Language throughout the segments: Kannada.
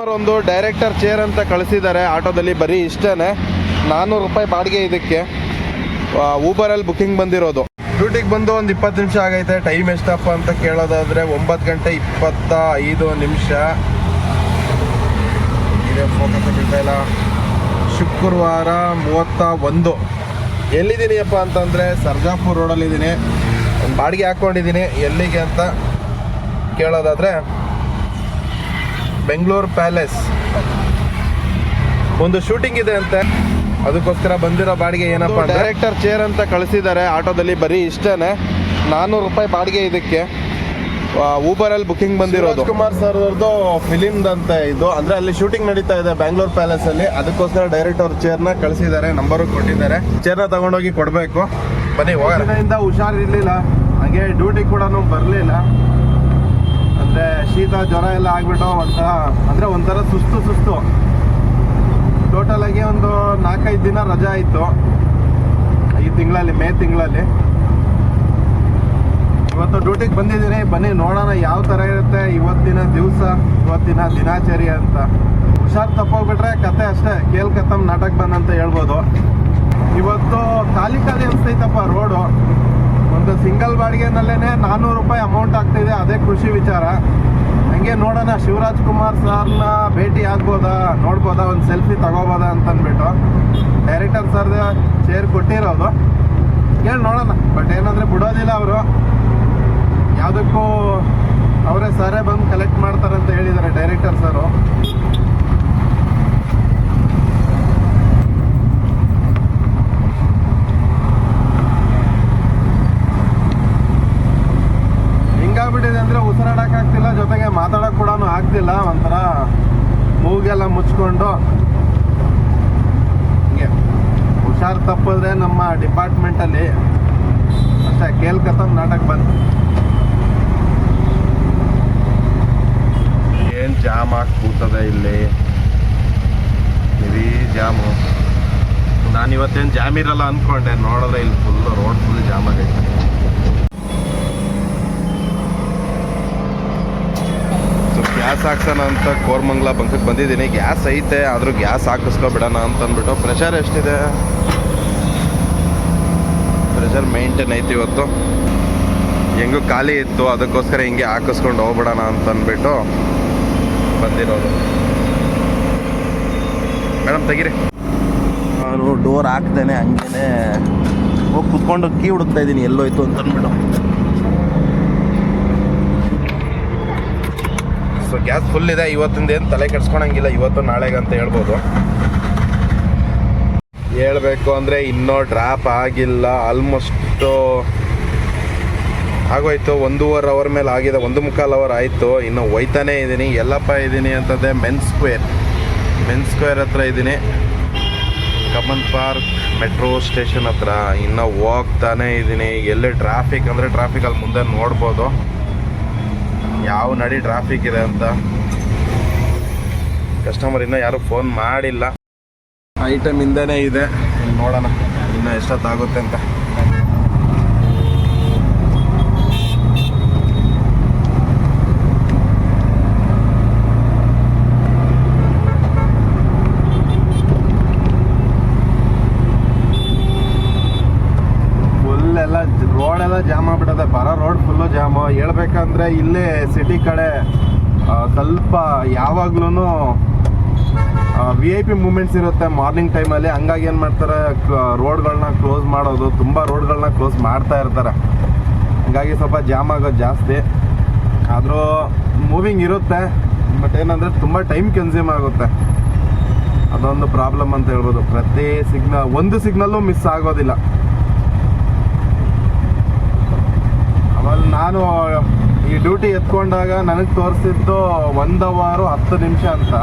ಒಂದು ಡೈರೆಕ್ಟರ್ ಚೇರ್ ಅಂತ ಕಳಿಸಿದ್ದಾರೆ ಆಟೋದಲ್ಲಿ, ಬರೀ ಇಷ್ಟೇ ನಾನ್ನೂರು ರೂಪಾಯಿ ಬಾಡಿಗೆ ಇದಕ್ಕೆ. ಊಬರಲ್ಲಿ ಬುಕಿಂಗ್ ಬಂದಿರೋದು. ಡ್ಯೂಟಿಗೆ ಬಂದು ಒಂದು ಇಪ್ಪತ್ತು ನಿಮಿಷ ಆಗೈತೆ. ಟೈಮ್ ಎಷ್ಟಪ್ಪ ಅಂತ ಕೇಳೋದಾದ್ರೆ ಒಂಬತ್ತು ಗಂಟೆ ಇಪ್ಪತ್ತ ಐದು ನಿಮಿಷ. ಇದೆ ಇಲ್ಲ ಶುಕ್ರವಾರ ಮೂವತ್ತ ಒಂದು. ಎಲ್ಲಿದ್ದೀನಿ ಅಪ್ಪ ಅಂತಂದರೆ ಸರ್ಜಾಪುರ್ ರೋಡಲ್ಲಿದ್ದೀನಿ ಬಾಡಿಗೆ ಹಾಕ್ಕೊಂಡಿದ್ದೀನಿ ಎಲ್ಲಿಗೆ ಅಂತ ಕೇಳೋದಾದರೆ ಬೆಂಗಳೂರು ಪ್ಯಾಲೇಸ್. ಒಂದು ಶೂಟಿಂಗ್ ಇದೆ ಅಂತೆ. ಅದಕ್ಕೋಸ್ಕರ ಬಂದಿರೋ ಬಾಡಿಗೆ ಏನಪ್ಪ ಡೈರೆಕ್ಟರ್ ಚೇರ್ ಅಂತ ಕಳಿಸಿದ್ದಾರೆ. ಆಟೋದಲ್ಲಿ ಬರೀ ಇಷ್ಟೇ ನಾನ್ನೂರು ರೂಪಾಯಿ ಬಾಡಿಗೆ ಇದಕ್ಕೆ. ಊಬರಲ್ಲಿ ಬುಕಿಂಗ್ ಬಂದಿರೋದು. ಕುಮಾರ್ ಸರ್ ಅವ್ರದ್ದು ಫಿಲಿಮ್ದಂತೆ ಇದು. ಅಂದ್ರೆ ಅಲ್ಲಿ ಶೂಟಿಂಗ್ ನಡೀತಾ ಇದೆ ಬ್ಯಾಂಗ್ಳೂರ್ ಪ್ಯಾಲೇಸ್ ಅಲ್ಲಿ ಅದಕ್ಕೋಸ್ಕರ ಡೈರೆಕ್ಟ್ ಅವ್ರ ಚೇರ್ನ ಕಳಿಸಿದ್ದಾರೆ. ನಂಬರು ಕೊಟ್ಟಿದ್ದಾರೆ. ಚೇರ್ನ ತಗೊಂಡೋಗಿ ಕೊಡಬೇಕು. ಬನ್ನಿ ಹೋಗೋಣ. ಹುಷಾರಿರ್ಲಿಲ್ಲ. ಹಾಗೆ ಡ್ಯೂಟಿ ಕೂಡ ಬರಲಿಲ್ಲ. ಅಂದ್ರೆ ಶೀತ, ಜ್ವರ ಎಲ್ಲ ಆಗ್ಬಿಟ್ಟು ಒಂಥರ, ಅಂದ್ರೆ ಒಂಥರ ಸುಸ್ತು ಸುಸ್ತು. ಟೋಟಲ್ ಆಗಿ ಒಂದು ನಾಲ್ಕೈದು ದಿನ ರಜಾ ಇತ್ತು. ಈ ತಿಂಗಳಲ್ಲಿ, ಮೇ ತಿಂಗಳಲ್ಲಿ. ಇವತ್ತು ಡ್ಯೂಟಿಗೆ ಬಂದಿದ್ದೀನಿ. ಬನ್ನಿ, ನೋಡೋಣ ಯಾವ ಥರ ಇರುತ್ತೆ ಇವತ್ತಿನ ದಿವಸ, ಇವತ್ತಿನ ದಿನಾಚರಿ ಅಂತ. ಹುಷಾರು ತಪ್ಪೋಗ್ಬಿಟ್ರೆ ಕತೆ ಅಷ್ಟೇ. ಕೇಲ್ ಕತ್ತಮ್ ನಾಟಕ ಬಂದಂತ ಹೇಳ್ಬೋದು. ಇವತ್ತು ಖಾಲಿ ಖಾಲಿ ಅನಿಸ್ತೈತಪ್ಪ ರೋಡು. ಒಂದು ಸಿಂಗಲ್ ಬಾಡಿಗೆನಲ್ಲೇ ನಾನ್ನೂರು ರೂಪಾಯಿ ಅಮೌಂಟ್ ಆಗ್ತಿದೆ, ಅದೇ ಖುಷಿ ವಿಚಾರ. ಹಂಗೆ ನೋಡೋಣ, ಶಿವರಾಜ್ ಕುಮಾರ್ ಸರ್ನ ಭೇಟಿ ಆಗ್ಬೋದಾ, ನೋಡ್ಬೋದಾ, ಒಂದು ಸೆಲ್ಫಿ ತಗೋಬೋದಾ ಅಂತ ಅಂದ್ಬಿಟ್ಟು ಡೈರೆಕ್ಟರ್ ಸರ್ ಚೇರ್ ಕೊಟ್ಟಿರೋದು. ಹೇಳಿ ನೋಡೋಣ ಬಟ್ ಏನಂದ್ರೆ ಬಿಡೋದಿಲ್ಲ ಅವರು. ಯಾವುದಕ್ಕೂ ಅವರೇ ಸರೇ ಬಂದು ಕಲೆಕ್ಟ್ ಮಾಡ್ತಾರೆ ಅಂತ ಹೇಳಿದ್ದಾರೆ ಡೈರೆಕ್ಟರ್ ಸರು ಹಿಂಗಾಗ್ಬಿಟ್ಟಿದೆ ಅಂದ್ರೆ ಉಸಿರಾಡಕ್ ಆಗ್ತಿಲ್ಲ, ಜೊತೆಗೆ ಮಾತಾಡಕ್ ಕೂಡ ಆಗ್ತಿಲ್ಲ, ಒಂಥರ ಮೂಗೆಲ್ಲ ಮುಚ್ಕೊಂಡು. ಹಿಂಗೆ ಹುಷಾರ್ ತಪ್ಪಿದ್ರೆ ನಮ್ಮ ಡಿಪಾರ್ಟ್ಮೆಂಟಲ್ಲಿ ಅಷ್ಟೇ ಕೇಳ್ಕತ್ತಂದು ನಾಟಕ ಬಂತು ಏನು ಜಾಮ್ ಆಗಿ ಇಲ್ಲಿ? ಇಡೀ ಜಾಮು. ನಾನು ಇವತ್ತೇನು ಜಾಮ್ ಇರಲ್ಲ ಅಂದ್ಕೊಂಡೆ ನೋಡಿದ್ರೆ ಇಲ್ಲಿ ಫುಲ್ ರೋಡ್ ಫುಲ್ ಜಾಮ್ ಆಗೈತೆ ಸೊ ಗ್ಯಾಸ್ ಹಾಕ್ಸೋಣ ಅಂತ ಕೋರ್ಮಂಗ್ಲ ಬಂಕಕ್ಕೆ ಬಂದಿದ್ದೀನಿ. ಗ್ಯಾಸ್ ಐತೆ, ಆದರೂ ಗ್ಯಾಸ್ ಹಾಕಿಸ್ಕೊಬಿಡೋಣ ಅಂತ ಅಂದ್ಬಿಟ್ಟು ಪ್ರೆಷರ್ ಎಷ್ಟಿದೆ? ಪ್ರೆಷರ್ ಮೇಂಟೈನ್ ಐತಿ ಇವತ್ತು. ಹೆಂಗೂ ಖಾಲಿ ಇತ್ತು, ಅದಕ್ಕೋಸ್ಕರ ಹಿಂಗೆ ಹಾಕಿಸ್ಕೊಂಡು ಹೋಗ್ಬಿಡೋಣ ಅಂತ ಅಂದ್ಬಿಟ್ಟು ಬಂದಿರೋದು. ಮೇಡಮ್, ತೆಗೀರಿ. ನಾನು ಡೋರ್ ಹಾಕ್ದೇನೆ, ಹಂಗೇನೆ ಹೋಗಿ ಕುತ್ಕೊಂಡು ಕೀ ಹುಡುಕ್ತಾ ಇದ್ದೀನಿ, ಎಲ್ಲೋಯ್ತು ಅಂತ ಅಂದ್ಬಿಟ್ಟು ಸೊ ಗ್ಯಾಸ್ ಫುಲ್ ಇದೆ. ಇವತ್ತಿಂದ ಏನು ತಲೆ ಕೆಡ್ಸ್ಕೊಳಂಗಿಲ್ಲ. ಇವತ್ತು ನಾಳೆಗೆ ಅಂತ ಹೇಳ್ಬೋದು. ಹೇಳಬೇಕು ಅಂದರೆ ಇನ್ನೂ ಡ್ರಾಪ್ ಆಗಿಲ್ಲ. ಆಲ್ಮೋಸ್ಟು ಆಗೋಯ್ತು. ಒಂದೂವರೆ ಅವರ್ ಮೇಲೆ ಆಗಿದೆ. ಒಂದು ಮುಕ್ಕಾಲು ಅವರ್ ಆಯಿತು. ಇನ್ನು ಒಯ್ತಾನೇ ಇದ್ದೀನಿ ಎಲ್ಲಪ್ಪ ಇದ್ದೀನಿ ಅಂತಂದರೆ ಮೆನ್ ಸ್ಕ್ವೇರ್ ಮೆನ್ ಸ್ಕ್ವೇರ್ ಹತ್ರ ಇದ್ದೀನಿ ಕಮನ್ ಪಾರ್ಕ್ ಮೆಟ್ರೋ ಸ್ಟೇಷನ್ ಹತ್ರ. ಇನ್ನೂ ಹೋಗ್ತಾನೆ ಇದ್ದೀನಿ ಎಲ್ಲಿ ಟ್ರಾಫಿಕ್ ಅಂದರೆ ಟ್ರಾಫಿಕ್ ಅಲ್ಲಿ ಮುಂದೆ ನೋಡ್ಬೋದು. ಯಾವ ನಡಿ ಟ್ರಾಫಿಕ್ ಇದೆ ಅಂತ. ಕಸ್ಟಮರ್ ಇನ್ನೂ ಯಾರು ಫೋನ್ ಮಾಡಿಲ್ಲ. ಐಟಮ್ ಹಿಂದೆನೇ ಇದೆ. ನೋಡೋಣ. ಇನ್ನೂ ಎಷ್ಟೊತ್ತಾಗುತ್ತೆ ಅಂತ ಫುಲ್ ಎಲ್ಲ ರೋಡ್ ಎಲ್ಲ ಜಾಮ್ ಆಗ್ಬಿಟ್ಟದೆ ಬರೋ ರೋಡ್ ಫುಲ್ಲು ಜಾಮು ಹೇಳ್ಬೇಕಂದ್ರೆ ಇಲ್ಲೇ ಸಿಟಿ ಕಡೆ ಸ್ವಲ್ಪ ಯಾವಾಗ್ಲೂ ವಿ ಐ ಪಿ ಮೂಮೆಂಟ್ಸ್ ಇರುತ್ತೆ ಮಾರ್ನಿಂಗ್ ಟೈಮಲ್ಲಿ ಹಂಗಾಗಿ ಏನು ಮಾಡ್ತಾರೆ ರೋಡ್ಗಳನ್ನ ಕ್ಲೋಸ್ ಮಾಡೋದು, ತುಂಬ ರೋಡ್ಗಳನ್ನ ಕ್ಲೋಸ್ ಮಾಡ್ತಾ ಇರ್ತಾರೆ. ಹಂಗಾಗಿ ಸ್ವಲ್ಪ ಜಾಮ್ ಆಗೋದು ಜಾಸ್ತಿ. ಆದರೂ ಮೂವಿಂಗ್ ಇರುತ್ತೆ ಬಟ್ ಏನಂದರೆ ತುಂಬ ಟೈಮ್ ಕನ್ಸ್ಯೂಮ್ ಆಗುತ್ತೆ. ಅದೊಂದು ಪ್ರಾಬ್ಲಮ್ ಅಂತ ಹೇಳ್ಬೋದು. ಪ್ರತಿ ಸಿಗ್ನಲ್ ಒಂದು ಸಿಗ್ನಲ್ಲು ಮಿಸ್ ಆಗೋದಿಲ್ಲ. ಆಮೇಲೆ ನಾನು ಈ ಡ್ಯೂಟಿ ಎತ್ಕೊಂಡಾಗ ನನಗೆ ತೋರಿಸಿದ್ದು ಒಂದು ಅವರು ಹತ್ತು ನಿಮಿಷ ಅಂತ.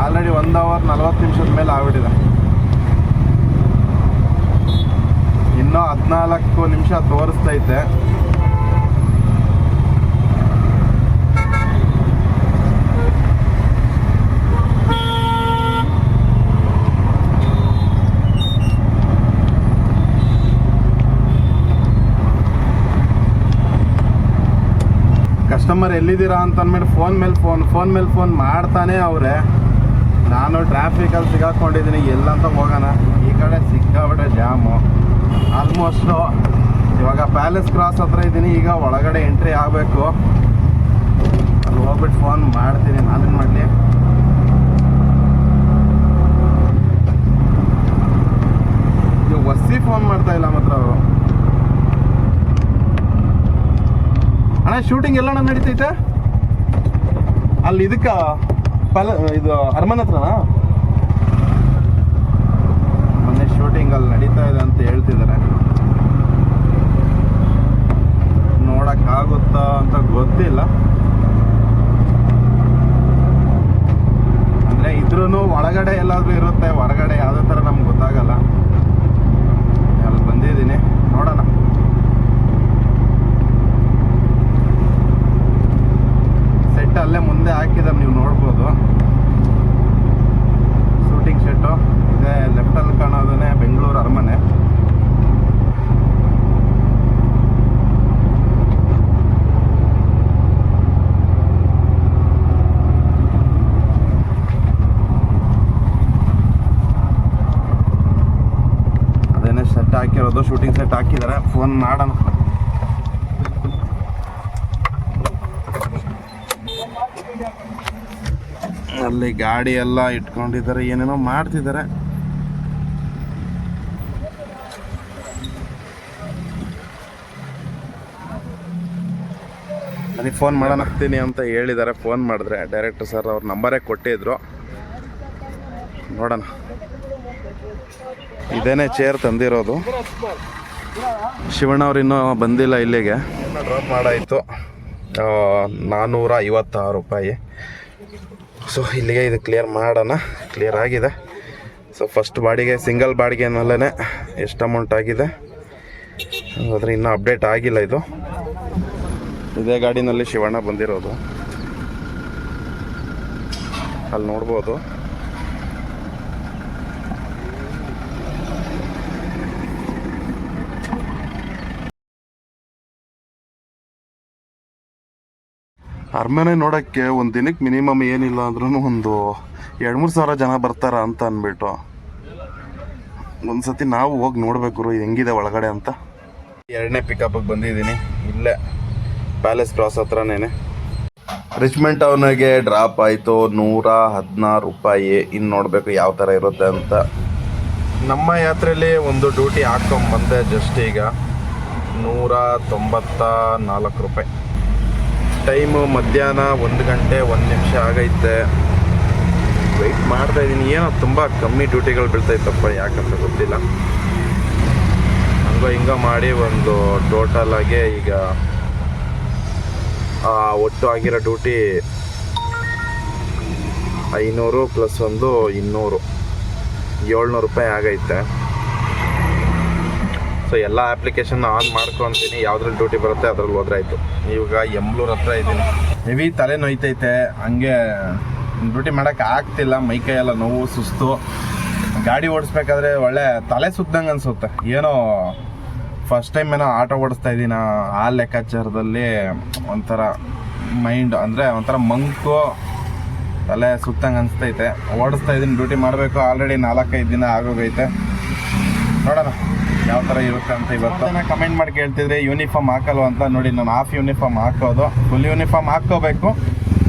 ಆಲ್ರೆಡಿ ಒಂದು ಅವರ್ ನಲ್ವತ್ತು ನಿಮಿಷದ ಮೇಲೆ ಆಗ್ಬಿಟ್ಟಿದೆ. ಇನ್ನೂ ಹದಿನಾಲ್ಕು ನಿಮಿಷ ತೋರಿಸ್ತೈತೆ. ಕಸ್ಟಮರ್ ಎಲ್ಲಿದ್ದೀರಾ ಅಂತ ಅಂದ್ಬಿಟ್ಟು ಫೋನ್ ಮೇಲೆ ಫೋನ್ ಫೋನ್ ಮೇಲೆ ಫೋನ್ ಮಾಡ್ತಾನೆ ಅವರೇ. ನಾನು ಟ್ರಾಫಿಕಲ್ಲಿ ಸಿಗಾಕೊಂಡಿದ್ದೀನಿ, ಎಲ್ಲಂತ ಹೋಗೋಣ. ಈ ಕಡೆ ಸಿಕ್ಕಾಬಿಟ್ಟೆ ಜಾಮು ಆಲ್ಮೋಸ್ಟು ಇವಾಗ ಪ್ಯಾಲೇಸ್ ಕ್ರಾಸ್ ಹತ್ರ ಇದ್ದೀನಿ, ಈಗ ಒಳಗಡೆ ಎಂಟ್ರಿ ಆಗಬೇಕು. ಅಲ್ಲಿ ಹೋಗ್ಬಿಟ್ಟು ಫೋನ್ ಮಾಡ್ತೀನಿ ನಾನೇನು ಮಾಡಲಿ ಇವಾಗ ವಸ್ಸಿ ಫೋನ್ ಮಾಡ್ತಾ ಇಲ್ಲ ಮಾತ್ರ ಅವರು ಅಣ್ಣ ಶೂಟಿಂಗ್ ಎಲ್ಲಣ್ಣ ನಡೀತೈತೆ. ಅಲ್ಲಿ ಇದಕ್ಕ ಪಲ ಇದು ಅರಮನೆ ಮೊನ್ನೆ ಶೂಟಿಂಗ್ ಅಲ್ಲಿ ನಡೀತಾ ಇದೆ ಅಂತ ಹೇಳ್ತಿದ್ದಾರೆ. ನೋಡಕ್ಕಾಗುತ್ತಾ ಅಂತ ಗೊತ್ತಿಲ್ಲ ಅಂದ್ರೆ ಇದ್ರೂ ಒಳಗಡೆ ಎಲ್ಲಾದ್ರೂ ಇರುತ್ತೆ ಹೊರಗಡೆ ಯಾವುದೇ ಥರ ನಮ್ಗೆ ಗೊತ್ತಾಗಲ್ಲ ಅಲ್ಲಿ ಬಂದಿದ್ದೀನಿ ನೋಡೋಣ ಸೆಟ್ ಅಲ್ಲೇ ಮುಂದೆ ಹಾಕಿದ್ದಾರೆ ನೀವು ನೋಡ್ಬೋದು ಶೂಟಿಂಗ್ ಸೆಟ್ಟು ಇದೆ ಲೆಫ್ಟಲ್ಲಿ ಕಾಣೋದೇ ಬೆಂಗಳೂರು ಅರಮನೆ ಅದೇನೇ ಸೆಟ್ ಹಾಕಿರೋದು ಶೂಟಿಂಗ್ ಸೆಟ್ ಮಾಡೋಣ ಅಲ್ಲಿ ಗಾಡಿ ಎಲ್ಲ ಇಟ್ಕೊಂಡಿದ್ದಾರೆ, ಏನೇನೋ ಮಾಡ್ತಿದ್ದಾರೆ. ನನಗೆ ಫೋನ್ ಮಾಡೋಣ. ಹಾಕ್ತೀನಿ ಅಂತ ಹೇಳಿದ್ದಾರೆ ಫೋನ್ ಮಾಡಿದ್ರೆ ಡೈರೆಕ್ಟರ್ ಸರ್ ಅವ್ರ ನಂಬರೇ ಕೊಟ್ಟಿದ್ರು. ನೋಡೋಣ. ಇದೇನೆ ಚೇರ್ ತಂದಿರೋದು. ಶಿವಣ್ಣ ಅವ್ರು ಇನ್ನೂ ಬಂದಿಲ್ಲ ಇಲ್ಲಿಗೆ. ಡ್ರಾಪ್ ಮಾಡಾಯಿತು. ನಾನ್ನೂರ ಐವತ್ತಾರು ರೂಪಾಯಿ. ಸೊ ಇಲ್ಲಿಗೆ ಇದು ಕ್ಲಿಯರ್ ಮಾಡೋಣ. ಕ್ಲಿಯರ್ ಆಗಿದೆ. ಸೊ ಫಸ್ಟ್ ಬಾಡಿಗೆ ಸಿಂಗಲ್ ಬಾಡಿಗೆ ಬಾಡಿಗೆನಲ್ಲೇ ಎಷ್ಟು ಅಮೌಂಟ್ ಆಗಿದೆ. ಆದರೆ ಇನ್ನೂ ಅಪ್ಡೇಟ್ ಆಗಿಲ್ಲ ಇದು. ಇದೇ ಗಾಡಿನಲ್ಲಿ ಶಿವಣ್ಣ ಬಂದಿರೋದು. ಅಲ್ಲಿ ನೋಡ್ಬೋದು. ಅರಮನೆ ನೋಡೋಕ್ಕೆ ಒಂದು ದಿನಕ್ಕೆ ಮಿನಿಮಮ್ ಏನಿಲ್ಲ ಅಂದ್ರೂ ಒಂದು ಎರಡು ಮೂರು ಸಾವಿರ ಜನ ಬರ್ತಾರ ಅಂತ ಅಂದ್ಬಿಟ್ಟು ಒಂದ್ಸತಿ ನಾವು ಹೋಗಿ ನೋಡ್ಬೇಕು ಹೆಂಗಿದೆ ಒಳಗಡೆ ಅಂತ. ಎರಡನೇ ಪಿಕಪ್ಗೆ ಬಂದಿದ್ದೀನಿ, ಇಲ್ಲೇ ಪ್ಯಾಲೇಸ್ ಕ್ರಾಸ್ ಹತ್ರನೇ ರಿಚ್ಮೆಂಟ್ ಅವನಿಗೆ ಡ್ರಾಪ್ ಆಯಿತು, ನೂರ ಹದಿನಾರು ರೂಪಾಯಿ ಇನ್ನು ನೋಡಬೇಕು ಯಾವ ಥರ ಇರುತ್ತೆ ಅಂತ. ನಮ್ಮ ಯಾತ್ರೆಯಲ್ಲಿ ಒಂದು ಡ್ಯೂಟಿ ಹಾಕ್ಕೊಂಬಂದೆ ಜಸ್ಟ್ ಈಗ, ನೂರ ತೊಂಬತ್ತ ನಾಲ್ಕು ರೂಪಾಯಿ. ಟೈಮು ಮಧ್ಯಾಹ್ನ ಒಂದು ಗಂಟೆ ಒಂದು ನಿಮಿಷ ಆಗೈತೆ. ವೆಯ್ಟ್ ಮಾಡ್ತಾ ಇದ್ದೀನಿ. ಏನೋ ತುಂಬ ಕಮ್ಮಿ ಡ್ಯೂಟಿಗಳು ಬೀಳ್ತೈತಪ್ಪ ಯಾಕಂತ ಗೊತ್ತಿಲ್ಲ. ಹಂಗೋ ಹಿಂಗೋ ಮಾಡಿ ಒಂದು ಟೋಟಲ್ ಆಗಿ ಈಗ ಒಟ್ಟು ಆಗಿರೋ ಡ್ಯೂಟಿ ಐನೂರು ಪ್ಲಸ್ ಒಂದು ಇನ್ನೂರು. ಏಳ್ನೂರು ರೂಪಾಯಿ ಆಗೈತೆ. ಸೊ ಎಲ್ಲ ಅಪ್ಲಿಕೇಶನ್ ಆನ್ ಮಾಡ್ಕೊಂತೀನಿ ಯಾವ್ದ್ರಲ್ಲಿ ಡ್ಯೂಟಿ ಬರುತ್ತೆ ಅದ್ರಲ್ಲಿ ಹೋದ್ರಾಯ್ತು. ಇವಾಗ ಎಂಬ್ಳೂರ್ ಹತ್ರ ಇದ್ದೀನಿ. ಹೆವಿ ತಲೆ ನೋಯ್ತೈತೆ. ಹಂಗೆ ಡ್ಯೂಟಿ ಮಾಡೋಕೆ ಆಗ್ತಿಲ್ಲ. ಮೈಕೈ ಎಲ್ಲ ನೋವು, ಸುಸ್ತು. ಗಾಡಿ ಓಡಿಸ್ಬೇಕಾದ್ರೆ ಒಳ್ಳೆ ತಲೆ ಸುತ್ತಂಗೆ ಅನ್ಸುತ್ತೆ. ಏನೋ ಫಸ್ಟ್ ಟೈಮ್ ಏನೋ ಆಟೋ ಓಡಿಸ್ತಾ ಇದ್ದೀನ? ಆ ಲೆಕ್ಕಾಚಾರದಲ್ಲಿ ಒಂಥರ ಮೈಂಡ್ ಅಂದರೆ ಒಂಥರ ಮಂಕು, ತಲೆ ಸುತ್ತಂಗೆ ಅನಿಸ್ತೈತೆ. ಓಡಿಸ್ತಾ ಇದ್ದೀನಿ. ಡ್ಯೂಟಿ ಮಾಡಬೇಕು. ಆಲ್ರೆಡಿ ನಾಲ್ಕೈದು ದಿನ ಆಗೋಗೈತೆ. ನೋಡೋಣ. ಯಾವ ಥರ ಇರುತ್ತೆ ಅಂತ ಇವತ್ತು. ಕಮೆಂಟ್ ಮಾಡಿ ಕೇಳ್ತಿದ್ರೆ ಯೂನಿಫಾರ್ಮ್ ಹಾಕಲ್ವ ಅಂತ ನೋಡಿ ನಾನು ಹಾಫ್ ಯೂನಿಫಾರ್ಮ್ ಹಾಕೋದು. ಫುಲ್ ಯೂನಿಫಾರ್ಮ್ ಹಾಕ್ಕೋಬೇಕು.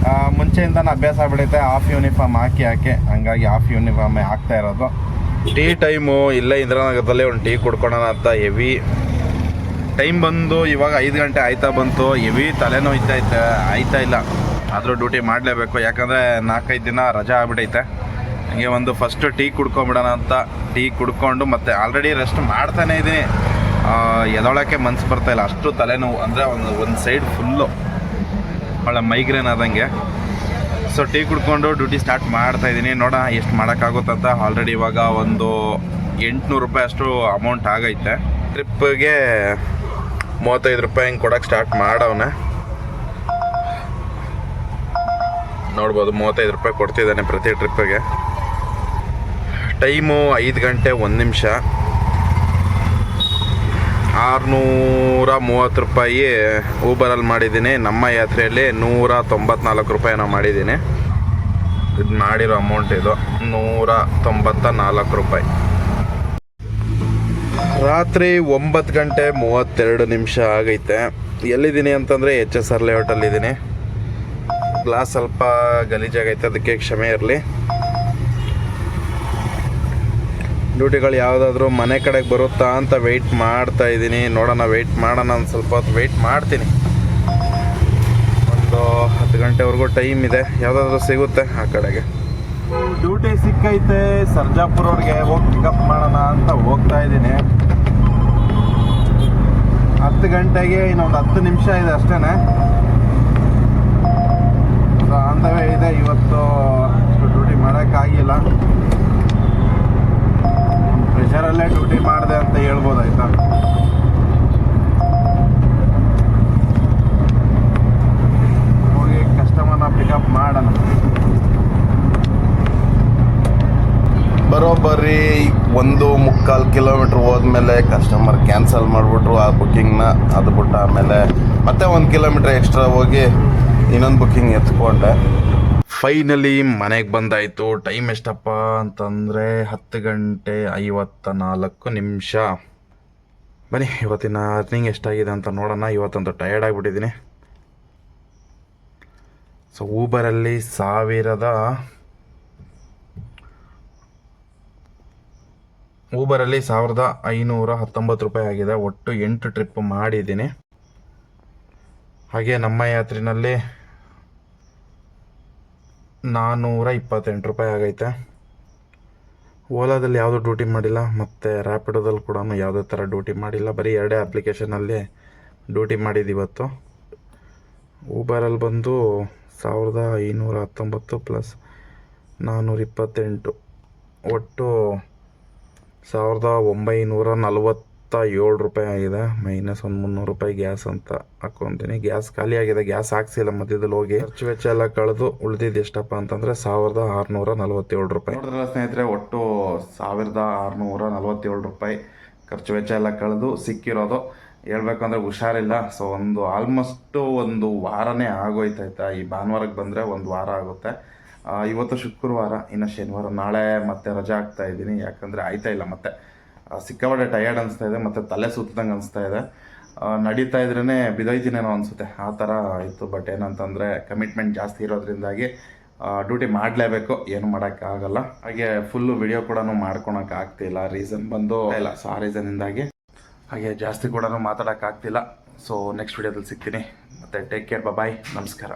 ಮುಂಚೆಯಿಂದ ಮುಂಚೆಯಿಂದನೇ ಅಭ್ಯಾಸ ಆಗ್ಬಿಡೈತೆ ಹಾಫ್ ಯೂನಿಫಾರ್ಮ್ ಹಾಕಿ ಹಾಕಿ. ಹಂಗಾಗಿ ಹಾಫ್ ಯೂನಿಫಾರ್ಮ್ ಹಾಕ್ತಾ ಇರೋದು. ಟೀ ಟೈಮು ಇಲ್ಲೇ ಇಂದಿರಾನಗರದಲ್ಲೇ ಒಂದು ಟೀ ಕುಡ್ಕೊಳೋಣ ಅಂತ ಹೆವಿ ಟೈಮ್ ಬಂದು ಇವಾಗ ಐದು ಗಂಟೆ ಆಯ್ತಾ ಬಂತು. ಹೆವಿ ತಲೆನೋಯ್ತೈತೆ ಆಯ್ತಾ ಇಲ್ಲ. ಆದರೂ ಡ್ಯೂಟಿ ಮಾಡಲೇಬೇಕು. ಯಾಕಂದರೆ ನಾಲ್ಕೈದು ದಿನ ರಜಾ ಆಗ್ಬಿಟ್ಟೈತೆ ಹಂಗೆ ಒಂದು ಫಸ್ಟ್ ಟೀ ಕುಡ್ಕೊಂಬಿಡೋಣ ಅಂತ ಟೀ ಕುಡ್ಕೊಂಡು ಮತ್ತೆ ಆಲ್ರೆಡಿ ರೆಸ್ಟ್ ಮಾಡ್ತಾನೆ ಇದ್ದೀನಿ ಎದೊಳಕ್ಕೆ ಮನ್ಸು ಬರ್ತಾ ಇಲ್ಲ. ಅಷ್ಟು ತಲೆನೋವು. ಅಂದರೆ ಒಂದು ಒಂದು ಸೈಡ್ ಫುಲ್ಲು ಭಾಳ ಮೈಗ್ರೇನ್ ಆದಂಗೆ. ಸೊ ಟೀ ಕುಡ್ಕೊಂಡು ಡ್ಯೂಟಿ ಸ್ಟಾರ್ಟ್ ಮಾಡ್ತಾ ಇದ್ದೀನಿ ನೋಡೋಣ ಎಷ್ಟು ಮಾಡೋಕ್ಕಾಗುತ್ತಂತ ಆಲ್ರೆಡಿ ಇವಾಗ ಒಂದು ಎಂಟುನೂರು ರೂಪಾಯಿ ಅಷ್ಟು ಅಮೌಂಟ್ ಆಗೈತೆ. ಟ್ರಿಪ್ಗೆ ಮೂವತ್ತೈದು ರೂಪಾಯಿ ಹಿಂಗೆ ಕೊಡೋಕೆ ಸ್ಟಾರ್ಟ್ ಮಾಡವನೆ. ನೋಡ್ಬೋದು ಮೂವತ್ತೈದು ರೂಪಾಯಿ ಕೊಡ್ತಿದ್ದಾನೆ ಪ್ರತಿ ಟ್ರಿಪ್ಪಿಗೆ ಟೈಮು ಐದು ಗಂಟೆ ಒಂದು ನಿಮಿಷ. ಆರುನೂರ ಮೂವತ್ತು ರೂಪಾಯಿ ಊಬರಲ್ಲಿ ಮಾಡಿದ್ದೀನಿ. ನಮ್ಮ ಯಾತ್ರೆಯಲ್ಲಿ ನೂರ ತೊಂಬತ್ನಾಲ್ಕು ರೂಪಾಯಿ ನಾವು ಮಾಡಿದ್ದೀನಿ. ಇದು ಮಾಡಿರೋ ಅಮೌಂಟ್ ಇದು. ನೂರ ತೊಂಬತ್ತ ನಾಲ್ಕು ರೂಪಾಯಿ. ರಾತ್ರಿ ಒಂಬತ್ತು ಗಂಟೆ ಮೂವತ್ತೆರಡು ನಿಮಿಷ ಆಗೈತೆ. ಎಲ್ಲಿದ್ದೀನಿ ಅಂತಂದರೆ ಎಚ್ ಎಸ್ ಆರ್ ಲೇಔಟಲ್ಲಿದ್ದೀನಿ. ಗ್ಲಾಸ್ ಸ್ವಲ್ಪ ಗಲೀಜಾಗೈತೆ, ಅದಕ್ಕೆ ಕ್ಷಮೆ ಇರಲಿ. ಡ್ಯೂಟಿಗಳು ಯಾವುದಾದ್ರೂ ಮನೆ ಕಡೆಗೆ ಬರುತ್ತಾ ಅಂತ ವೆಯ್ಟ್ ಮಾಡ್ತಾ ಇದ್ದೀನಿ. ನೋಡೋಣ ವೆಯ್ಟ್ ಮಾಡೋಣ ಒಂದು ಸ್ವಲ್ಪ ಹೊತ್ತು. ವೆಯ್ಟ್ ಮಾಡ್ತೀನಿ. ಒಂದು ಹತ್ತು ಗಂಟೆವರೆಗೂ ಟೈಮ್ ಇದೆ. ಯಾವುದಾದ್ರೂ ಸಿಗುತ್ತೆ ಆ ಕಡೆಗೆ. ಡ್ಯೂಟಿ ಸಿಕ್ಕೈತೆ. ಸರ್ಜಾಪುರ ಅವ್ರಿಗೆ ಹೋಗಿ ಪಿಕಪ್ ಮಾಡೋಣ ಅಂತ ಹೋಗ್ತಾ ಇದ್ದೀನಿ. ಹತ್ತು ಗಂಟೆಗೆ ಇನ್ನೊಂದು ಹತ್ತು ನಿಮಿಷ ಇದೆ ಅಷ್ಟೇ ಅಂದವೇ ಇದೆ. ಇವತ್ತು ಡ್ಯೂಟಿ ಮಾಡೋಕ್ಕಾಗಿಲ್ಲ. ಪ್ರೆಷರಲ್ಲೇ ಡ್ಯೂಟಿ ಮಾಡಿದೆ ಅಂತ ಹೇಳ್ಬೋದಾಯ್ತಾ? ಹೋಗಿ ಕಸ್ಟಮರ್ನ ಪಿಕಪ್ ಮಾಡೋಣ. ಬರೋಬ್ಬರಿ ಒಂದು ಮುಕ್ಕಾಲು ಕಿಲೋಮೀಟ್ರ್ ಹೋದ್ಮೇಲೆ ಕಸ್ಟಮರ್ ಕ್ಯಾನ್ಸಲ್ ಮಾಡಿಬಿಟ್ರು ಆ ಬುಕ್ಕಿಂಗ್ನ ಅದು ಬಿಟ್ಟು ಆಮೇಲೆ ಮತ್ತೆ ಒಂದು ಕಿಲೋಮೀಟ್ರ್ ಎಕ್ಸ್ಟ್ರಾ ಹೋಗಿ ಇನ್ನೊಂದು ಬುಕ್ಕಿಂಗ್ ಎತ್ಕೊಂಡೆ. ಫೈನಲಿ ಮನೆಗೆ ಬಂದಾಯಿತು. ಟೈಮ್ ಎಷ್ಟಪ್ಪ ಅಂತಂದರೆ ಹತ್ತು ಗಂಟೆ ಐವತ್ತ ನಾಲ್ಕು ನಿಮಿಷ. ಬನ್ನಿ, ಇವತ್ತಿನ ಅರ್ನಿಂಗ್ ಎಷ್ಟಾಗಿದೆ ಅಂತ ನೋಡೋಣ. ಇವತ್ತಂತೂ ಟಯರ್ಡ್ ಆಗಿಬಿಟ್ಟಿದ್ದೀನಿ. ಸೊ ಊಬರಲ್ಲಿ ಸಾವಿರದ ಊಬರಲ್ಲಿ ಸಾವಿರದ ಐನೂರ ಹತ್ತೊಂಬತ್ತು ರೂಪಾಯಿ ಆಗಿದೆ. ಒಟ್ಟು ಎಂಟು ಟ್ರಿಪ್ ಮಾಡಿದ್ದೀನಿ. ಹಾಗೆ ನಮ್ಮ ಯಾತ್ರಿನಲ್ಲಿ ನಾನ್ನೂರ ಇಪ್ಪತ್ತೆಂಟು ರೂಪಾಯಿ ಆಗೈತೆ. ಓಲಾದಲ್ಲಿ ಯಾವುದೂ ಡ್ಯೂಟಿ ಮಾಡಿಲ್ಲ, ಮತ್ತು ರ್ಯಾಪಿಡೋದಲ್ಲಿ ಕೂಡ ಯಾವುದೇ ಥರ ಡ್ಯೂಟಿ ಮಾಡಿಲ್ಲ. ಬರೀ ಎರಡೇ ಅಪ್ಲಿಕೇಶನಲ್ಲಿ ಡ್ಯೂಟಿ ಮಾಡಿದ್ದು ಇವತ್ತು. ಊಬರಲ್ಲಿ ಬಂದು ಸಾವಿರದ ಐನೂರ ಹತ್ತೊಂಬತ್ತು ಪ್ಲಸ್ ನಾನ್ನೂರ ಇಪ್ಪತ್ತೆಂಟು. ಒಟ್ಟು ಸಾವಿರದ ಒಂಬೈನೂರ ನಲವತ್ತ. ಏಳು ರೂಪಾಯಿ ಆಗಿದೆ. ಮೈನಸ್ ಒಂದು ಮುನ್ನೂರು ರೂಪಾಯಿ ಗ್ಯಾಸ್ ಅಂತ ಹಾಕ್ಕೊತೀನಿ ಗ್ಯಾಸ್ ಖಾಲಿ ಆಗಿದೆ. ಗ್ಯಾಸ್ ಹಾಕ್ಸಿಲ್ಲ ಮಧ್ಯದಲ್ಲಿ ಹೋಗಿ. ಖರ್ಚು ವೆಚ್ಚ ಎಲ್ಲ ಕಳೆದು ಉಳಿದಿದ್ದು ಎಷ್ಟಪ್ಪ ಅಂತಂದರೆ ಸಾವಿರದ ಆರುನೂರ ನಲವತ್ತೇಳು ರೂಪಾಯಿ. ನೋಡಿದ್ರಲ್ಲ ಸ್ನೇಹಿತರೆ, ಒಟ್ಟು ಸಾವಿರದ ಆರುನೂರ ನಲವತ್ತೇಳು ರೂಪಾಯಿ ಖರ್ಚು ವೆಚ್ಚ ಎಲ್ಲ ಕಳೆದು ಸಿಕ್ಕಿರೋದು. ಹೇಳ್ಬೇಕಂದ್ರೆ ಹುಷಾರಿಲ್ಲ. ಸೊ ಒಂದು ಆಲ್ಮೋಸ್ಟು ಒಂದು ವಾರನೇ ಆಗೋಯ್ತಾಯ್ತಾ ಈ ಭಾನುವಾರಕ್ಕೆ ಬಂದರೆ ಒಂದು ವಾರ ಆಗುತ್ತೆ. ಇವತ್ತು ಶುಕ್ರವಾರ, ಇನ್ನು ಶನಿವಾರ, ನಾಳೆ ಮತ್ತೆ ರಜಾ ಆಗ್ತಾ ಇದ್ದೀನಿ. ಯಾಕಂದರೆ ಆಯ್ತಾ ಇಲ್ಲ ಮತ್ತೆ. ಸಿಕ್ಕಾಪಟ್ಟೆ ಟಯರ್ಡ್ ಅನಿಸ್ತಾ ಇದೆ, ಮತ್ತು ತಲೆ ಸುತ್ತದಂಗೆ ಅನಿಸ್ತಾ ಇದೆ. ನಡೀತಾ ಇದ್ರೇ ಬಿದೋಯ್ತೀನೇನೋ ಅನಿಸುತ್ತೆ, ಆ ಥರ ಆಯಿತು ಬಟ್ ಏನಂತಂದರೆ ಕಮಿಟ್ಮೆಂಟ್ ಜಾಸ್ತಿ ಇರೋದ್ರಿಂದಾಗಿ ಡ್ಯೂಟಿ ಮಾಡಲೇಬೇಕು, ಏನು ಮಾಡೋಕ್ಕಾಗಲ್ಲ ಹಾಗೆ ಫುಲ್ಲು ವಿಡಿಯೋ ಕೂಡ ಮಾಡ್ಕೊಳಕ್ಕೆ ಆಗ್ತಿಲ್ಲ. ರೀಸನ್ ಬಂದು ಇಲ್ಲ ಸೊ ಆ ರೀಸನಿಂದಾಗಿ ಹಾಗೆ ಜಾಸ್ತಿ ಕೂಡ ಮಾತಾಡೋಕ್ಕಾಗ್ತಿಲ್ಲ ಸೊ ನೆಕ್ಸ್ಟ್ ವಿಡಿಯೋದಲ್ಲಿ ಸಿಗ್ತೀನಿ. ಮತ್ತು ಟೇಕ್ ಕೇರ್ ಬಾಯ್ ನಮಸ್ಕಾರ.